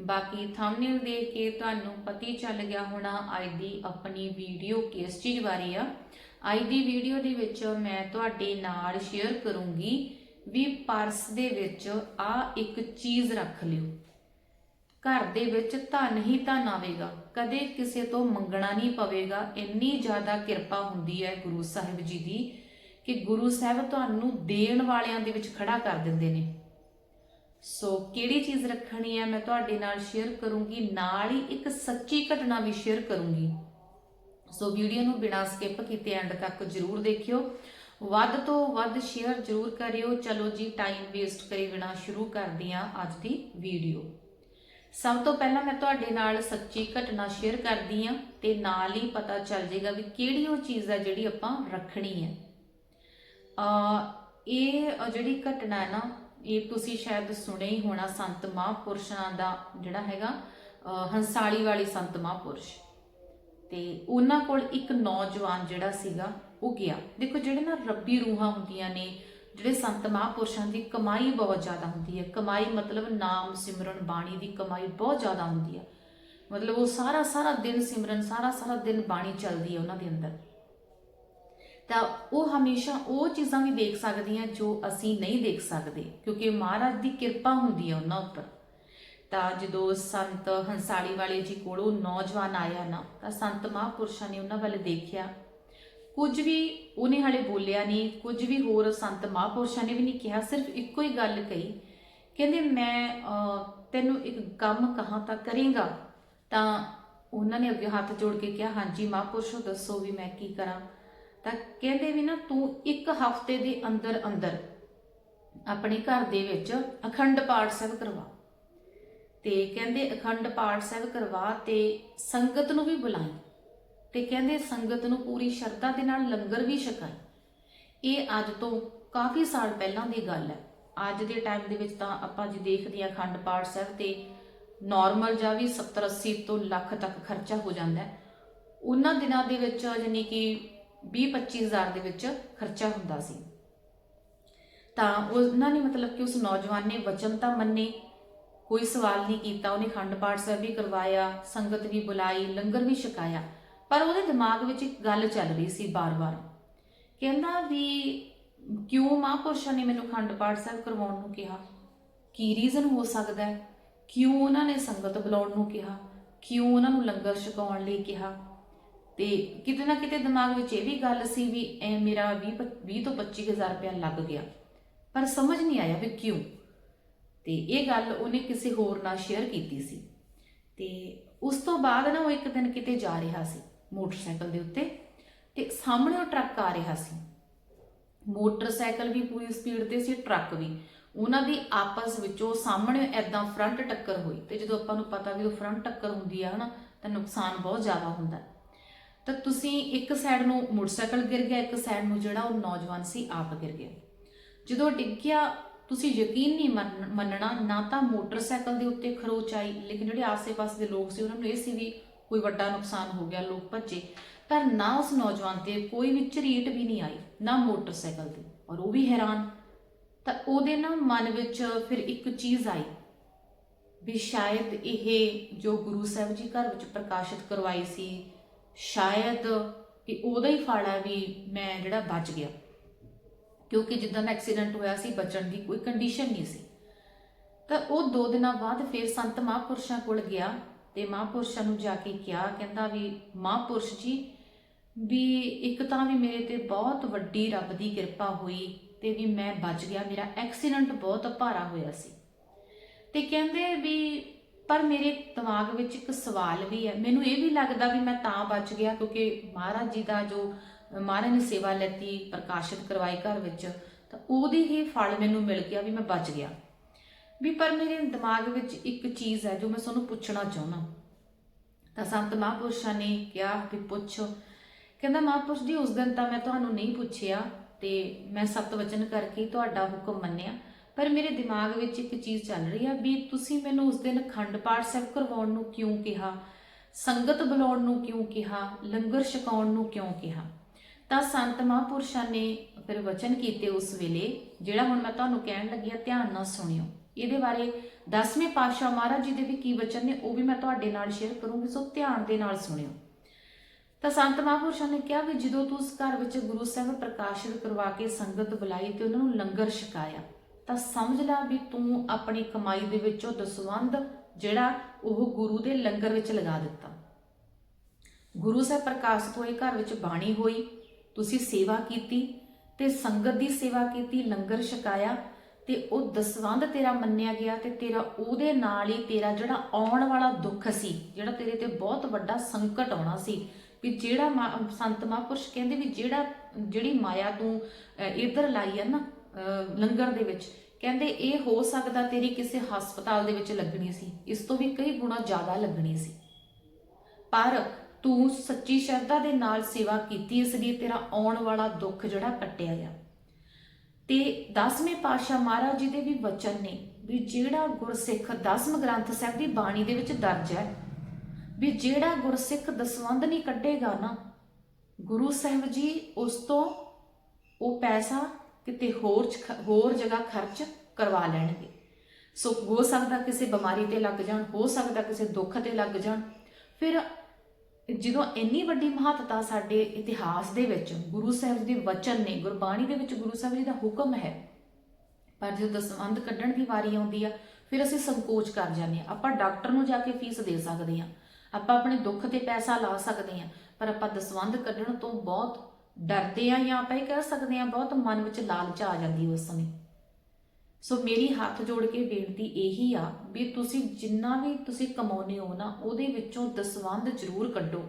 ਬਾਕੀ ਥੰਬਨੇਲ ਦੇਖ ਕੇ ਤੁਹਾਨੂੰ ਪਤੀ ਚੱਲ ਗਿਆ ਹੋਣਾ ਅੱਜ ਦੀ ਆਪਣੀ ਵੀਡੀਓ ਕਿਸ ਚੀਜ਼ ਬਾਰੇ ਆ। ਅੱਜ ਦੀ ਵੀਡੀਓ ਦੇ ਵਿੱਚ ਮੈਂ ਤੁਹਾਡੇ ਨਾਲ ਸ਼ੇਅਰ ਕਰੂੰਗੀ ਵੀ ਪਰਸ ਦੇ ਵਿੱਚ ਆ ਇੱਕ ਚੀਜ਼ ਰੱਖ ਲਿਓ। ਘਰ ਦੇ ਵਿੱਚ ਧਨ ਹੀ ਧਨ ਆਵੇਗਾ, ਕਦੇ ਕਿਸੇ ਤੋਂ ਮੰਗਣਾ ਨਹੀਂ ਪਵੇਗਾ। ਇੰਨੀ ਜ਼ਿਆਦਾ ਕਿਰਪਾ ਹੁੰਦੀ ਹੈ ਗੁਰੂ ਸਾਹਿਬ ਜੀ ਦੀ ਕਿ ਗੁਰੂ ਸਾਹਿਬ ਤੁਹਾਨੂੰ ਦੇਣ ਵਾਲਿਆਂ ਦੇ ਵਿੱਚ ਖੜਾ ਕਰ ਦਿੰਦੇ ਨੇ। ਸੋ ਕਿਹੜੀ ਚੀਜ਼ ਰੱਖਣੀ ਹੈ, ਮੈਂ ਤੁਹਾਡੇ ਨਾਲ ਸ਼ੇਅਰ ਕਰੂੰਗੀ, ਨਾਲ ਹੀ ਇੱਕ ਸੱਚੀ ਘਟਨਾ ਵੀ ਸ਼ੇਅਰ ਕਰੂੰਗੀ। ਸੋ ਵੀਡੀਓ ਨੂੰ ਬਿਨਾਂ ਸਕਿਪ ਕੀਤੇ ਐਂਡ ਤੱਕ ਜਰੂਰ ਦੇਖਿਓ। ਵੱਧ ਤੋਂ ਵੱਧ ਸ਼ੇਅਰ ਜਰੂਰ ਕਰਿਓ। ਚਲੋ ਜੀ ਟਾਈਮ ਵੇਸਟ ਕਰੀ ਬਿਨਾਂ ਸ਼ੁਰੂ ਕਰਦੇ ਹਾਂ ਅੱਜ ਦੀ ਵੀਡੀਓ ਸਭ ਤੋਂ ਪਹਿਲਾਂ ਮੈਂ ਤੁਹਾਡੇ ਨਾਲ ਸੱਚੀ ਘਟਨਾ ਸ਼ੇਅਰ ਕਰਦੀ ਹਾਂ ਤੇ ਨਾਲ ਹੀ ਪਤਾ ਚੱਲ ਜਾਏਗਾ ਵੀ ਕਿਹੜੀ ਉਹ ਚੀਜ਼ ਹੈ ਜਿਹੜੀ ਆਪਾਂ ਰੱਖਣੀ ਹੈ। ਆ ਇਹ ਜਿਹੜੀ ਘਟਨਾ ਹੈ ਨਾ ਇਹ ਤੁਸੀਂ ਸ਼ਾਇਦ ਸੁਣਿਆ ਹੀ ਹੋਣਾ ਸੰਤ ਮਹਾਂਪੁਰਸ਼ਾਂ ਦਾ ਜਿਹੜਾ ਹੈਗਾ ਹੰਸਾਲੀ ਵਾਲੀ ਸੰਤ ਮਹਾਂਪੁਰਸ਼। ਤੇ ਉਹਨਾਂ ਕੋਲ ਇੱਕ ਨੌਜਵਾਨ ਜਿਹੜਾ ਸੀਗਾ, ਉਹ ਗਿਆ। ਦੇਖੋ ਜਿਹੜੇ ਨਾ ਰੱਬੀ ਰੂਹਾਂ ਹੁੰਦੀਆਂ ਨੇ, ਜਿਹੜੇ ਸੰਤ ਮਹਾਂਪੁਰਸ਼ਾਂ ਦੀ ਕਮਾਈ ਬਹੁਤ ਜ਼ਿਆਦਾ ਹੁੰਦੀ ਹੈ। ਕਮਾਈ ਮਤਲਬ ਨਾਮ, ਸਿਮਰਨ, ਬਾਣੀ ਦੀ ਕਮਾਈ ਬਹੁਤ ਜ਼ਿਆਦਾ ਹੁੰਦੀ ਹੈ। ਮਤਲਬ ਉਹ ਸਾਰਾ ਸਾਰਾ ਦਿਨ ਸਿਮਰਨ ਸਾਰਾ ਸਾਰਾ ਦਿਨ ਬਾਣੀ ਚੱਲਦੀ ਹੈ ਉਹਨਾਂ ਦੇ ਅੰਦਰ। ਤਾਂ ਉਹ ਹਮੇਸ਼ਾ ਉਹ ਚੀਜ਼ਾਂ ਵੀ ਦੇਖ ਸਕਦੀਆਂ ਜੋ ਅਸੀਂ ਨਹੀਂ ਦੇਖ ਸਕਦੇ, ਕਿਉਂਕਿ ਮਹਾਰਾਜ ਦੀ ਕਿਰਪਾ ਹੁੰਦੀ ਹੈ ਉਹਨਾਂ ਉੱਪਰ। ਤਾਂ ਜਦੋਂ ਸੰਤ ਹੰਸਾਲੀ ਵਾਲੇ ਜੀ ਕੋਲੋਂ ਨੌਜਵਾਨ ਆਇਆ ਨਾ, ਤਾਂ ਸੰਤ ਮਹਾਂਪੁਰਸ਼ਾਂ ਨੇ ਉਹਨਾਂ ਵੱਲ ਦੇਖਿਆ। ਕੁਝ ਵੀ ਉਹਨੇ ਹਾਲੇ ਬੋਲਿਆ ਨਹੀਂ, ਕੁਝ ਵੀ ਹੋਰ ਸੰਤ ਮਹਾਂਪੁਰਸ਼ਾਂ ਨੇ ਵੀ ਨਹੀਂ ਕਿਹਾ, ਸਿਰਫ ਇੱਕੋ ਹੀ ਗੱਲ ਕਹੀ। ਕਹਿੰਦੇ, ਮੈਂ ਤੈਨੂੰ ਇੱਕ ਕੰਮ ਕਹਾਂ ਤਾਂ ਕਰੇਗਾ? ਤਾਂ ਉਹਨਾਂ ਨੇ ਅੱਗੇ ਹੱਥ ਜੋੜ ਕੇ ਕਿਹਾ, ਹਾਂਜੀ, ਮਹਾਂਪੁਰਸ਼ੋ, ਦੱਸੋ ਵੀ ਮੈਂ ਕੀ ਕਰਾਂ? ਤਾਂ ਕਹਿੰਦੇ ਵੀ ਨਾ, ਤੂੰ ਇੱਕ ਹਫ਼ਤੇ ਦੇ ਅੰਦਰ ਅੰਦਰ ਆਪਣੇ ਘਰ ਦੇ ਵਿੱਚ ਅਖੰਡ ਪਾਠ ਸਾਹਿਬ ਕਰਵਾ। ਤੇ ਕਹਿੰਦੇ ਅਖੰਡ ਪਾਠ ਸਾਹਿਬ ਕਰਵਾ ਤੇ ਸੰਗਤ ਨੂੰ ਵੀ ਬੁਲਾਈ। ਤੇ ਕਹਿੰਦੇ ਸੰਗਤ ਨੂੰ ਪੂਰੀ ਸ਼ਰਧਾ ਦੇ ਨਾਲ ਲੰਗਰ ਵੀ ਛਕਾਈ ਇਹ ਅੱਜ ਤੋਂ ਕਾਫੀ ਸਾਲ ਪਹਿਲਾਂ ਦੀ ਗੱਲ ਹੈ। ਅੱਜ ਦੇ ਟਾਈਮ ਦੇ ਵਿੱਚ ਤਾਂ ਆਪਾਂ ਜੇ ਦੇਖਦੇ ਹਾਂ ਅਖੰਡ ਪਾਠ ਸਾਹਿਬ ਤੇ ਨਾਰਮਲ ਜਾਂ ਵੀ 70 80 ਤੋਂ ਲੱਖ ਤੱਕ ਖਰਚਾ ਹੋ ਜਾਂਦਾ ਹੈ। ਉਹਨਾਂ ਦਿਨਾਂ ਦੇ ਵਿੱਚ ਯਾਨੀ ਕਿ 20 25000 ਦੇ ਵਿੱਚ ਖਰਚਾ ਹੁੰਦਾ ਸੀ। ਤਾਂ ਉਹਨਾਂ ਨੇ ਮਤਲਬ ਕਿ ਉਸ ਨੌਜਵਾਨ ਨੇ ਵਚਨ ਤਾਂ ਮੰਨੇ, ਕੋਈ ਸਵਾਲ ਨਹੀਂ ਕੀਤਾ, ਉਹਨੇ ਖੰਡ ਪਾਠ ਸਾਹਿਬ ਵੀ ਕਰਵਾਇਆ, ਸੰਗਤ ਵੀ ਬੁਲਾਈ, ਲੰਗਰ ਵੀ ਛਕਾਇਆ। ਪਰ ਉਹਦੇ ਦਿਮਾਗ ਵਿੱਚ ਇੱਕ ਗੱਲ ਚੱਲ ਰਹੀ ਸੀ ਬਾਰ-ਬਾਰ। ਕਹਿੰਦਾ ਵੀ ਕਿਉਂ ਮਹਾਂਪੁਰਸ਼ਾਂ ਨੇ ਮੈਨੂੰ ਖੰਡ ਪਾਠ ਸਾਹਿਬ ਕਰਵਾਉਣ ਨੂੰ ਕਿਹਾ? ਕੀ ਰੀਜ਼ਨ ਹੋ ਸਕਦਾ ਹੈ? ਕਿਉਂ ਉਹਨਾਂ ਨੇ ਸੰਗਤ ਬੁਲਾਉਣ ਨੂੰ ਕਿਹਾ? ਕਿਉਂ ਉਹਨਾਂ ਨੂੰ ਲੰਗਰ ਛਕਾਉਣ ਲਈ ਕਿਹਾ? ਤੇ ਕਿਤੇ ਨਾ ਕਿਤੇ ਦਿਮਾਗ ਵਿੱਚ ਇਹ ਵੀ ਗੱਲ ਸੀ ਵੀ ਐ ਮੇਰਾ 20 20 ਤੋਂ 25000 ਰੁਪਇਆ ਲੱਗ ਗਿਆ। ਪਰ ਸਮਝ ਨਹੀਂ ਆਇਆ ਵੀ ਕਿਉਂ? ਤੇ ਇਹ ਗੱਲ ਉਹਨੇ ਕਿਸੇ ਹੋਰ ਨਾਲ ਸ਼ੇਅਰ ਕੀਤੀ ਸੀ। ਤੇ ਉਸ ਤੋਂ ਬਾਅਦ ਨਾ ਉਹ ਇੱਕ ਦਿਨ ਕਿਤੇ ਜਾ ਰਿਹਾ ਸੀ ਮੋਟਰਸਾਈਕਲ ਦੇ ਉੱਤੇ ਤੇ ਸਾਹਮਣੇ ਉਹ ਟਰੱਕ ਆ ਰਿਹਾ ਸੀ। ਮੋਟਰਸਾਈਕਲ ਵੀ ਪੂਰੀ ਸਪੀਡ ਤੇ ਸੀ, ਟਰੱਕ ਵੀ। ਉਹਨਾਂ ਦੀ ਆਪਸ ਵਿੱਚੋਂ ਸਾਹਮਣੇ ਐਦਾਂ ਫਰੰਟ ਟੱਕਰ ਹੋਈ ਤੇ ਜਦੋਂ ਆਪਾਂ ਨੂੰ ਪਤਾ ਵੀ ਉਹ ਫਰੰਟ ਟੱਕਰ ਹੁੰਦੀ ਆ ਹਨਾ, ਤਾਂ ਨੁਕਸਾਨ ਬਹੁਤ ਜ਼ਿਆਦਾ ਹੁੰਦਾ। ਹੈ। ਤਾਂ ਤੁਸੀਂ ਇੱਕ ਸਾਈਡ ਨੂੰ ਮੋਟਰਸਾਈਕਲ ਗਿਰ ਗਿਆ, ਇੱਕ ਸਾਈਡ ਨੂੰ ਜਿਹੜਾ ਉਹ ਨੌਜਵਾਨ ਸੀ ਆਪ ਗਿਰ ਗਿਆ। ਜਦੋਂ ਡਿੱਗਿਆ ਤੁਸੀਂ ਯਕੀਨ ਨਹੀਂ ਮੰਨ- ਮੰਨਣਾ, ਨਾ ਤਾਂ ਮੋਟਰਸਾਈਕਲ ਦੇ ਉੱਤੇ ਖਰੋਚ ਆਈ, ਲੇਕਿਨ ਜਿਹੜੇ ਆਸ-ਪਾਸ ਦੇ ਲੋਕ ਸੀ, ਉਹਨਾਂ ਨੂੰ ਇਹ ਸੀ ਵੀ ਕੋਈ ਵੱਡਾ ਨੁਕਸਾਨ ਹੋ ਗਿਆ, ਲੋਕ ਭੱਜੇ। ਪਰ ਨਾ ਉਸ ਨੌਜਵਾਨ ਤੇ ਕੋਈ ਵੀ ਝਰੀਟ ਵੀ ਨਹੀਂ ਆਈ, ਨਾ ਮੋਟਰਸਾਈਕਲ ਤੇ, ਔਰ ਉਹ ਵੀ ਹੈਰਾਨ। ਤਾਂ ਉਹਦੇ ਨਾ ਮਨ ਵਿੱਚ ਫਿਰ ਇੱਕ ਚੀਜ਼ ਆਈ, ਵੀ ਸ਼ਾਇਦ ਇਹ ਜੋ ਗੁਰੂ ਸਾਹਿਬ ਜੀ ਘਰ ਵਿੱਚ ਪ੍ਰਕਾਸ਼ਿਤ ਕਰਵਾਈ ਸੀ ਸ਼ਾਇਦ ਇਹ ਉਹਦਾ ਹੀ ਫਲ ਹੈ ਵੀ ਮੈਂ ਜਿਹੜਾ ਬਚ ਗਿਆ। ਕਿਉਂਕਿ ਜਿੱਦਾਂ ਦਾ ਐਕਸੀਡੈਂਟ ਹੋਇਆ ਸੀ, ਬਚਣ ਦੀ ਕੋਈ ਕੰਡੀਸ਼ਨ ਨਹੀਂ ਸੀ। ਤਾਂ ਉਹ ਦੋ ਦਿਨਾਂ ਬਾਅਦ ਫਿਰ ਸੰਤ ਮਹਾਂਪੁਰਸ਼ਾਂ ਕੋਲ ਗਿਆ ਤੇ ਮਹਾਂਪੁਰਸ਼ਾਂ ਨੂੰ ਜਾ ਕੇ ਕਿਹਾ, ਕਹਿੰਦਾ ਵੀ ਮਹਾਂਪੁਰਸ਼ ਜੀ, ਵੀ ਇੱਕ ਤਾਂ ਵੀ ਮੇਰੇ ਤੇ ਬਹੁਤ ਵੱਡੀ ਰੱਬ ਦੀ ਕਿਰਪਾ ਹੋਈ ਤੇ ਵੀ ਮੈਂ ਬਚ ਗਿਆ। ਮੇਰਾ ਐਕਸੀਡੈਂਟ ਬਹੁਤ ਭਾਰਾ ਹੋਇਆ ਸੀ। ਤੇ ਕਹਿੰਦੇ ਵੀ ਪਰ ਮੇਰੇ ਦਿਮਾਗ ਵਿੱਚ ਇੱਕ ਸਵਾਲ ਵੀ ਹੈ। ਮੈਨੂੰ ਇਹ ਵੀ ਲੱਗਦਾ ਵੀ ਮੈਂ ਤਾਂ ਬਚ ਗਿਆ ਕਿਉਂਕਿ ਮਹਾਰਾਜ ਜੀ ਦਾ ਜੋ, ਮਹਾਰਾਜ ਨੇ ਸੇਵਾ ਲੈਤੀ, ਪ੍ਰਕਾਸ਼ਿਤ ਕਰਵਾਈ ਘਰ ਵਿੱਚ, ਤਾਂ ਉਹਦੇ ਹੀ ਫਲ ਮੈਨੂੰ ਮਿਲ ਗਿਆ ਵੀ ਮੈਂ ਬਚ ਗਿਆ। ਵੀ ਪਰ ਮੇਰੇ ਦਿਮਾਗ ਵਿੱਚ ਇੱਕ ਚੀਜ਼ ਹੈ ਜੋ ਮੈਂ ਤੁਹਾਨੂੰ ਪੁੱਛਣਾ ਚਾਹੁੰਦਾ। ਤਾਂ ਸੰਤ ਮਹਾਂਪੁਰਸ਼ਾਂ ਨੇ ਕਿਹਾ ਵੀ ਪੁੱਛ। ਕਹਿੰਦਾ, ਮਹਾਂਪੁਰਸ਼ ਜੀ, ਉਸ ਦਿਨ ਤਾਂ ਮੈਂ ਤੁਹਾਨੂੰ ਨਹੀਂ ਪੁੱਛਿਆ ਤੇ ਮੈਂ ਸਤ ਵਚਨ ਕਰਕੇ ਤੁਹਾਡਾ ਹੁਕਮ ਮੰਨਿਆ। ਪਰ ਮੇਰੇ ਦਿਮਾਗ ਵਿੱਚ ਇੱਕ ਚੀਜ਼ ਚੱਲ ਰਹੀ ਆ ਵੀ ਤੁਸੀਂ ਮੈਨੂੰ ਉਸ ਦਿਨ ਖੰਡ ਪਾਠ ਸਾਹਿਬ ਕਰਵਾਉਣ ਨੂੰ ਕਿਉਂ ਕਿਹਾ? ਸੰਗਤ ਬੁਲਾਉਣ ਨੂੰ ਕਿਉਂ ਕਿਹਾ? ਲੰਗਰ ਛਕਾਉਣ ਨੂੰ ਕਿਉਂ ਕਿਹਾ? ਤਾਂ ਸੰਤ ਮਹਾਂਪੁਰਸ਼ਾਂ ਨੇ ਫਿਰ ਵਚਨ ਕੀਤੇ ਉਸ ਵੇਲੇ, ਜਿਹੜਾ ਹੁਣ ਮੈਂ ਤੁਹਾਨੂੰ ਕਹਿਣ ਲੱਗੀ ਆ, ਧਿਆਨ ਨਾਲ ਸੁਣਿਓ। ਇਹਦੇ ਬਾਰੇ 10ਵੇਂ ਪਾਤਸ਼ਾਹ ਮਹਾਰਾਜ ਜੀ ਦੇ ਵੀ ਕੀ ਵਚਨ ਨੇ, ਉਹ ਵੀ ਮੈਂ ਤੁਹਾਡੇ ਨਾਲ ਸ਼ੇਅਰ ਕਰੂੰਗੀ, ਸੋ ਧਿਆਨ ਦੇ ਨਾਲ ਸੁਣਿਓ। ਤਾਂ ਸੰਤ ਮਹਾਂਪੁਰਸ਼ਾਂ ਨੇ ਕਿਹਾ ਵੀ ਜਦੋਂ ਤੂੰ ਉਸ ਘਰ ਵਿੱਚ ਗੁਰੂ ਸਾਹਿਬ ਪ੍ਰਕਾਸ਼ਿਤ ਕਰਵਾ ਕੇ ਸੰਗਤ ਬੁਲਾਈ ਤੇ ਉਹਨਾਂ ਨੂੰ ਲੰਗਰ ਛਕਾਇਆ ਤਾਂ ਸਮਝ ਲੈ ਵੀ ਤੂੰ ਆਪਣੀ ਕਮਾਈ ਦੇ ਵਿੱਚੋਂ ਦਸਵੰਧ ਜਿਹੜਾ ਉਹ ਗੁਰੂ ਦੇ ਲੰਗਰ ਵਿੱਚ ਲਗਾ ਦਿੱਤਾ। ਗੁਰੂ ਸਾਹਿਬ ਪ੍ਰਕਾਸ਼ ਤੋਂ ਇਹ ਘਰ ਵਿੱਚ ਬਾਣੀ ਹੋਈ ਤੁਸੀਂ ਸੇਵਾ ਕੀਤੀ ਤੇ ਸੰਗਤ ਦੀ ਸੇਵਾ ਕੀਤੀ ਲੰਗਰ ਛਕਾਇਆ ਤੇ ਉਹ ਦਸਵੰਧ ਤੇਰਾ ਮੰਨਿਆ ਗਿਆ ਤੇ ਤੇਰਾ ਉਹਦੇ ਨਾਲ ਹੀ ਤੇਰਾ ਜਿਹੜਾ ਆਉਣ ਵਾਲਾ ਦੁੱਖ ਸੀ ਜਿਹੜਾ ਤੇਰੇ ਤੇ ਬਹੁਤ ਵੱਡਾ ਸੰਕਟ ਆਉਣਾ ਸੀ ਵੀ ਜਿਹੜਾ ਮਾ- ਸੰਤ ਮਹਾਂਪੁਰਸ਼ ਕਹਿੰਦੇ ਵੀ ਜਿਹੜਾ ਜਿਹੜੀ ਮਾਇਆ ਤੂੰ ਅਹ, ਇੱਧਰ ਲਾਈ ਆ ਨਾ ਲੰਗਰ ਦੇ ਵਿੱਚ। ਕਹਿੰਦੇ, ਇਹ ਹੋ ਸਕਦਾ ਤੇਰੀ ਕਿਸੇ ਹਸਪਤਾਲ ਦੇ ਵਿੱਚ ਲੱਗਣੀ ਸੀ। ਇਸ ਤੋਂ ਵੀ ਕਈ ਗੁਣਾ ਜ਼ਿਆਦਾ ਲੱਗਣੀ ਸੀ। ਪਰ ਤੂੰ ਸੱਚੀ ਸ਼ਰਧਾ ਦੇ ਨਾਲ ਸੇਵਾ ਕੀਤੀ, ਇਸ ਲਈ ਤੇਰਾ ਆਉਣ ਵਾਲਾ ਦੁੱਖ ਜਿਹੜਾ ਕੱਟਿਆ ਗਿਆ ਤੇ 10ਵੇਂ ਪਾਤਸ਼ਾਹ ਮਹਾਰਾਜ ਜੀ ਦੇ ਵੀ ਵਚਨ ਨੇ ਵੀ ਜਿਹੜਾ ਗੁਰਸਿੱਖ 10ਵੇਂ ਗ੍ਰੰਥ ਸਾਹਿਬ ਦੀ ਬਾਣੀ ਦੇ ਵਿੱਚ ਦਰਜ ਹੈ, ਵੀ ਜਿਹੜਾ ਗੁਰਸਿੱਖ ਦਸਵੰਧ ਨਹੀਂ ਕੱਢੇਗਾ ਨਾ, ਗੁਰੂ ਸਾਹਿਬ ਜੀ ਉਸ ਤੋਂ ਉਹ ਪੈਸਾ ਕਿਤੇ ਹੋਰ ਚ ਖ- ਹੋਰ ਜਗ੍ਹਾ ਖਰਚ ਕਰਵਾ ਲੈਣਗੇ। ਸੋ ਹੋ ਸਕਦਾ ਕਿਸੇ ਬਿਮਾਰੀ ਤੇ ਲੱਗ ਜਾਣ, ਹੋ ਸਕਦਾ ਕਿਸੇ ਦੁੱਖ ਤੇ ਲੱਗ ਜਾਣ। ਫਿਰ ਜਦੋਂ ਇੰਨੀ ਵੱਡੀ ਮਹੱਤਤਾ ਸਾਡੇ ਇਤਿਹਾਸ ਦੇ ਵਿੱਚ, ਗੁਰੂ ਸਾਹਿਬ ਦੇ ਵਚਨ ਨੇ, ਗੁਰਬਾਣੀ ਦੇ ਵਿੱਚ ਗੁਰੂ ਸਾਹਿਬ ਜੀ ਦਾ ਹੁਕਮ ਹੈ, ਪਰ ਜਦੋਂ ਦਸਵੰਧ ਕੱਢਣ ਦੀ ਵਾਰੀ ਆਉਂਦੀ ਆ, ਫਿਰ ਅਸੀਂ ਸੰਕੋਚ ਕਰ ਜਾਂਦੇ ਆ ਆਪਾਂ ਡਾਕਟਰ ਨੂੰ ਜਾ ਕੇ ਫੀਸ ਦੇ ਸਕਦੇ ਆ ਆਪਾਂ ਆਪਣੇ ਦੁੱਖ ਤੇ ਪੈਸਾ ਲਾ ਸਕਦੇ ਆ ਪਰ ਆਪਾਂ ਦਸਵੰਧ ਕੱਢਣ ਤੋਂ ਬਹੁਤ ਡਰਦੇ ਆ ਜਾਂ ਆਪਾਂ ਇਹ ਕਹਿ ਸਕਦੇ ਆ, ਬਹੁਤ ਮਨ ਵਿੱਚ ਲਾਲਚ ਆ ਜਾਂਦੀ ਉਸ ਸਮੇਂ। ਸੋ ਮੇਰੀ ਹੱਥ ਜੋੜ ਕੇ ਬੇਨਤੀ ਇਹੀ ਆ ਵੀ ਤੁਸੀਂ ਜਿੰਨਾ ਵੀ ਤੁਸੀਂ ਕਮਾਉਨੇ ਹੋ ਨਾ, ਉਹਦੇ ਵਿੱਚੋਂ ਦਸਵੰਧ ਜ਼ਰੂਰ ਕੱਢੋ।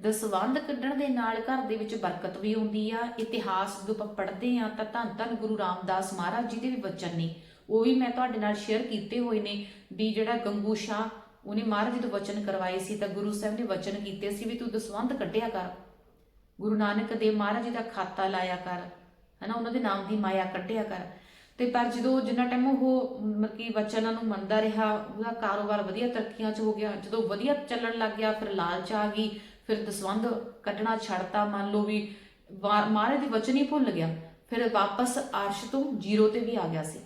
ਦਸਵੰਧ ਕੱਢਣ ਦੇ ਨਾਲ ਘਰ ਦੇ ਵਿੱਚ ਬਰਕਤ ਵੀ ਆਉਂਦੀ ਆ, ਇਤਿਹਾਸ ਜਦੋਂ ਆਪਾਂ ਪੜ੍ਹਦੇ ਆ ਤਾਂ ਧੰਨ ਧੰਨ ਗੁਰੂ ਰਾਮਦਾਸ ਮਹਾਰਾਜ ਜੀ ਦੇ ਵੀ ਵਚਨ ਨੇ। ਉਹ ਵੀ ਮੈਂ ਤੁਹਾਡੇ ਨਾਲ ਸ਼ੇਅਰ ਕੀਤੇ ਹੋਏ ਨੇ ਵੀ ਜਿਹੜਾ ਗੰਗੂ ਸ਼ਾਹ, ਉਹਨੇ ਮਹਾਰਾਜ ਜੀ ਤੋਂ ਵਚਨ ਕਰਵਾਏ ਸੀ ਤਾਂ ਗੁਰੂ ਸਾਹਿਬ ਨੇ ਵਚਨ ਕੀਤੇ ਸੀ ਵੀ ਤੂੰ ਦਸਵੰਧ ਕੱਢਿਆ ਕਰ। ਗੁਰੂ ਨਾਨਕ ਦੇਵ ਮਹਾਰਾਜ ਜੀ ਦਾ ਖਾਤਾ ਲਾਇਆ ਕਰ, ਹਨਾ, ਉਹਨਾਂ ਦੇ ਨਾਮ ਦੀ ਮਾਇਆ ਕੱਢਿਆ ਕਰ। ਤੇ ਪਰ ਜਦੋਂ ਜਿੰਨਾ ਟਾਈਮ ਉਹ ਮਤਲਬ ਕਿ ਵਚਨਾਂ ਨੂੰ ਮੰਨਦਾ ਰਿਹਾ, ਉਹਦਾ ਕਾਰੋਬਾਰ ਵਧੀਆ ਤਰੱਕੀਆਂ 'ਚ ਹੋ ਗਿਆ, ਜਦੋਂ ਵਧੀਆ ਚੱਲਣ ਲੱਗ ਗਿਆ, ਫਿਰ ਲਾਲਚ ਆ ਗਈ, ਫਿਰ ਦਸਵੰਧ ਕੱਢਣਾ ਛੱਡਤਾ, ਮੰਨ ਲਓ ਵੀ ਵਾ- ਮਹਾਰਾਜ ਦੇ ਵਚਨ ਹੀ ਭੁੱਲ ਗਿਆ, ਫਿਰ ਵਾਪਸ ਅਰਸ਼ ਤੋਂ ਜ਼ੀਰੋ ਤੇ ਵੀ ਆ ਗਿਆ ਸੀ।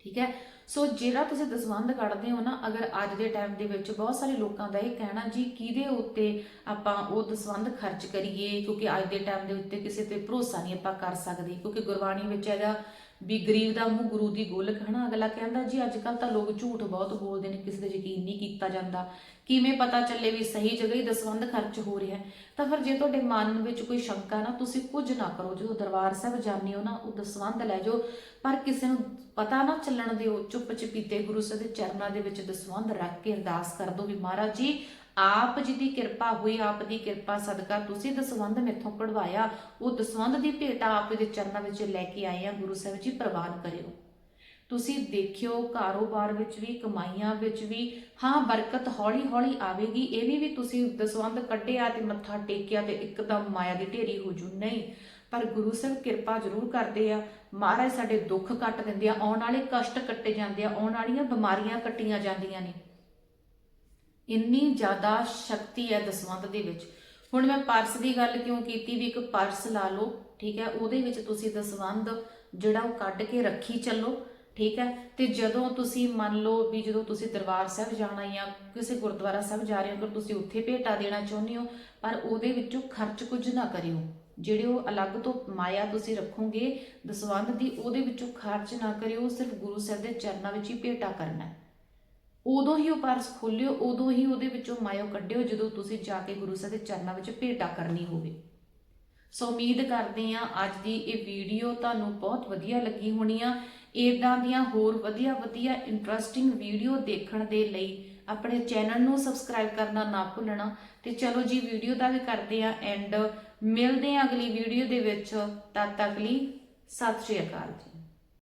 ਠੀਕ ਹੈ? ਸੋ ਜਿਹੜਾ ਤੁਸੀਂ ਦਸਵੰਧ ਕੱਢਦੇ ਹੋ ਨਾ, ਅਗਰ ਅੱਜ ਦੇ ਟਾਈਮ ਦੇ ਵਿੱਚ ਬਹੁਤ ਸਾਰੇ ਲੋਕਾਂ ਦਾ ਇਹ ਕਹਿਣਾ ਜੀ, ਕਿਹਦੇ ਉੱਤੇ ਆਪਾਂ ਉਹ ਦਸਵੰਧ ਖਰਚ ਕਰੀਏ? ਕਿਉਂਕਿ ਅੱਜ ਦੇ ਟਾਈਮ ਦੇ ਉੱਤੇ ਕਿਸੇ ਤੇ ਭਰੋਸਾ ਨਹੀਂ ਆਪਾਂ ਕਰ ਸਕਦੇ, ਕਿਉਂਕਿ ਗੁਰਬਾਣੀ ਵਿੱਚ ਹੈਗਾ ਵੀ ਗਰੀਬ ਦਾ ਮੂੰਹ ਗੁਰੂ ਦੀ ਗੋਲਕ ਹਨਾ ਅਗਲਾ ਕਹਿੰਦਾ, ਜੀ ਅੱਜ ਕੱਲ ਤਾਂ ਲੋਕ ਝੂਠ ਬਹੁਤ ਬੋਲਦੇ ਨੇ, ਕਿਸੇ ਤੇ ਯਕੀਨ ਨਹੀਂ ਕੀਤਾ ਜਾਂਦਾ। ਕਿਵੇਂ ਪਤਾ ਚੱਲੇ ਵੀ ਸਹੀ ਜਗ੍ਹਾ ਹੀ ਦਸਵੰਧ ਖਰਚ ਹੋ ਰਿਹਾ ਤਾਂ ਫਿਰ ਜੇ ਤੁਹਾਡੇ ਮਨ ਵਿੱਚ ਕੋਈ ਸ਼ੰਕਾ ਨਾ, ਤੁਸੀਂ ਕੁਝ ਨਾ ਕਰੋ। ਜਦੋਂ ਦਰਬਾਰ ਸਾਹਿਬ ਜਾਂਦੇ ਹੋ ਨਾ, ਉਹ ਦਸਵੰਧ ਲੈ ਜਾਓ। ਪਰ ਕਿਸੇ ਨੂੰ ਪਤਾ ਨਾ ਚੱਲਣ ਦਿਓ ਚੁੱਪ ਚਪੀਤੇ ਗੁਰੂ ਸਾਹਿਬ ਦੇ ਚਰਨਾਂ ਦੇ ਵਿੱਚ ਦਸਵੰਧ ਰੱਖ ਕੇ ਅਰਦਾਸ ਕਰ ਦਿਓ ਵੀ, ਮਹਾਰਾਜ ਜੀ ਆਪ ਜੀ ਦੀ ਕਿਰਪਾ ਹੋਈ, ਆਪ ਦੀ ਕਿਰਪਾ ਸਦਕਾ ਤੁਸੀਂ ਦਸਵੰਧ ਮੇਥੋਂ ਕਢਵਾਇਆ। ਉਹ ਦਸਵੰਧ ਦੀ ਭੇਟ ਆਪ ਦੇ ਚਰਨਾਂ ਵਿੱਚ ਲੈ ਕੇ ਆਏ ਆ, ਗੁਰੂ ਸਾਹਿਬ ਜੀ ਪ੍ਰਵਾਨ ਕਰਿਓ। ਤੁਸੀਂ ਦੇਖਿਓ, ਕਾਰੋਬਾਰ ਵਿੱਚ ਵੀ, ਕਮਾਈਆਂ ਵਿੱਚ ਵੀ, ਹਾਂ, ਬਰਕਤ ਹੌਲੀ ਹੌਲੀ ਆਵੇਗੀ, ਇਹ ਨਹੀਂ ਵੀ ਤੁਸੀਂ ਦਸਵੰਧ ਕੱਢਿਆ ਤੇ ਮੱਥਾ ਟੇਕਿਆ ਤੇ ਇੱਕਦਮ ਮਾਇਆ ਦੀ ਢੇਰੀ ਹੋ ਜੂ। ਨਹੀਂ, ਪਰ ਗੁਰੂ ਸਾਹਿਬ ਕਿਰਪਾ ਜ਼ਰੂਰ ਕਰਦੇ ਆ। ਮਹਾਰਾਜ ਸਾਡੇ ਦੁੱਖ ਕੱਟ ਦਿੰਦੇ ਆ, ਆਉਣ ਵਾਲੇ ਕਸ਼ਟ ਕੱਟੇ ਜਾਂਦੇ ਆ, ਆਉਣ ਵਾਲੀਆਂ ਬਿਮਾਰੀਆਂ ਕੱਟੀਆਂ ਜਾਂਦੀਆਂ ਨੇ। ਇੰਨੀ ਜ਼ਿਆਦਾ ਸ਼ਕਤੀ ਹੈ ਦਸਵੰਧ ਦੇ ਵਿੱਚ। ਹੁਣ ਮੈਂ ਪਰਸ ਦੀ ਗੱਲ ਕਿਉਂ ਕੀਤੀ ਵੀ ਇੱਕ ਪਰਸ ਲਾ ਲਓ, ਠੀਕ ਹੈ? ਉਹਦੇ ਵਿੱਚ ਤੁਸੀਂ ਦਸਵੰਧ ਜਿਹੜਾ ਉਹ ਕੱਢ ਕੇ ਰੱਖੀ ਚੱਲੋ, ਠੀਕ ਹੈ? ਤੇ ਜਦੋਂ ਤੁਸੀਂ ਮੰਨ ਲਓ ਵੀ ਜਦੋਂ ਤੁਸੀਂ ਦਰਬਾਰ ਸਾਹਿਬ ਜਾਣਾ ਜਾਂ ਕਿਸੇ ਗੁਰਦੁਆਰਾ ਸਾਹਿਬ ਜਾ ਰਹੇ ਹੋ, ਅਗਰ ਤੁਸੀਂ ਉੱਥੇ ਭੇਟਾ ਦੇਣਾ ਚਾਹੁੰਦੇ ਹੋ, ਪਰ ਉਹਦੇ ਵਿੱਚੋਂ ਖਰਚ ਕੁਝ ਨਾ ਕਰਿਓ। ਜਿਹੜੇ ਉਹ ਅਲੱਗ ਤੋਂ ਮਾਇਆ ਤੁਸੀਂ ਰੱਖੋਗੇ, ਦਸਵੰਧ ਦੀ ਉਹਦੇ ਵਿੱਚੋਂ ਖਰਚ ਨਾ ਕਰਿਓ, ਸਿਰਫ ਗੁਰੂ ਸਾਹਿਬ ਦੇ ਚਰਨਾਂ ਵਿੱਚ ਹੀ ਭੇਟਾ ਕਰਨਾ ਹੈ। ਉਦੋਂ ਹੀ ਉਹ ਪਰਸ ਖੋਲਿਓ, ਉਦੋਂ ਹੀ ਉਹਦੇ ਵਿੱਚੋਂ ਮਾਇਓ ਕੱਢਿਓ, ਜਦੋਂ ਤੁਸੀਂ ਜਾ ਕੇ ਗੁਰੂ ਸਾਹਿਬ ਦੇ ਚਰਨਾਂ ਵਿੱਚ ਭੇਟਾ ਕਰਨੀ ਹੋਵੇ। ਸੋ ਉਮੀਦ ਕਰਦੇ ਹਾਂ ਅੱਜ ਦੀ ਇਹ ਵੀਡੀਓ ਤੁਹਾਨੂੰ ਬਹੁਤ ਵਧੀਆ ਲੱਗੀ ਹੋਣੀ ਆ। ਇਦਾਂ ਦੀਆਂ ਹੋਰ ਵਧੀਆ ਵਧੀਆ ਇੰਟਰਸਟਿੰਗ ਵੀਡੀਓ ਦੇਖਣ ਦੇ ਲਈ ਆਪਣੇ ਚੈਨਲ ਨੂੰ ਸਬਸਕ੍ਰਾਈਬ ਕਰਨਾ ਨਾ ਭੁੱਲਣਾ। ਤੇ ਚਲੋ ਜੀ, ਵੀਡੀਓ ਦਾ ਵੀ ਕਰਦੇ ਆ ਐਂਡ ਮਿਲਦੇ ਆ ਅਗਲੀ ਵੀਡੀਓ ਦੇ ਵਿੱਚ। ਤਦ ਤੱਕ ਲਈ ਸਤਿ ਸ਼੍ਰੀ ਅਕਾਲ ਜੀ।